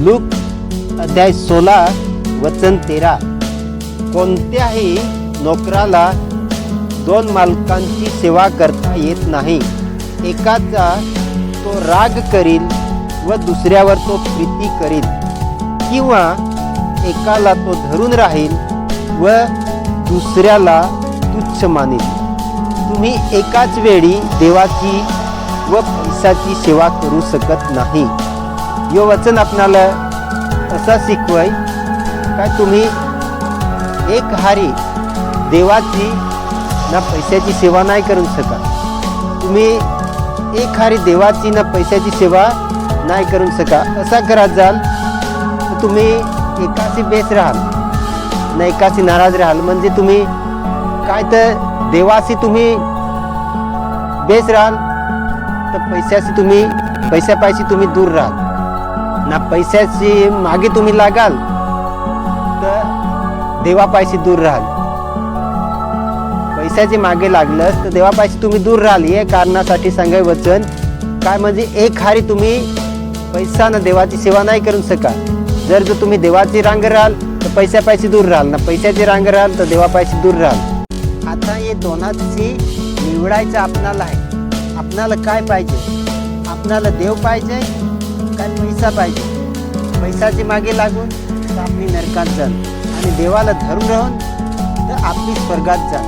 Look अध्याय सोळा वचन तेरा. कोणत्याही नोकराला दोन मालकांची सेवा करता येत नाही. एकाचा तो राग करील व दुसऱ्यावर तो प्रीती करील. किंवा एकाला तो धरून राहील व दुसऱ्याला तुच्छ मानेल. तुम्ही एकाच वेळी देवाची व पैशाची सेवा करू शकत नाही. यो वचन आपणाला असा शिकवाय काय तुम्ही एक हारी देवाची ना पैशाची सेवा नाही करू शकत. तुम्ही एक हारी देवाची ना पैशाची सेवा नाही करू शका असा करत जाल तर तुम्ही एकाशी बेस राहाल ना एकाशी नाराज राहाल. म्हणजे तुम्ही काय तर देवाशी तुम्ही बेस राहाल तर पैशाशी तुम्ही पैशापायशी तुम्ही दूर राहाल. ना पैशाची मागे तुम्ही लागाल तर देवापायशी दूर राहाल. पैशाचे मागे लागलं तर देवापायशी तुम्ही दूर राहाल. हे कारणासाठी सांगाय वचन. काय म्हणजे एक हारी तुम्ही पैसा ना देवाची सेवा नाही करू शका जर जर तुम्ही देवाची रांग राहाल तर पैशापायशी दूर राहाल. ना पैशाची रांग राहाल तर देवापायशी दूर राहाल. आता हे दोनाची निवडायचं आपणाला आहे. आपणाला काय पाहिजे? आपणाला देव पाहिजे काय पैसा पाहिजे. पैसाचे मागे लागून तर आपली नरकात जाल आणि देवाला धरून राहून तर आपली स्वर्गात जाल.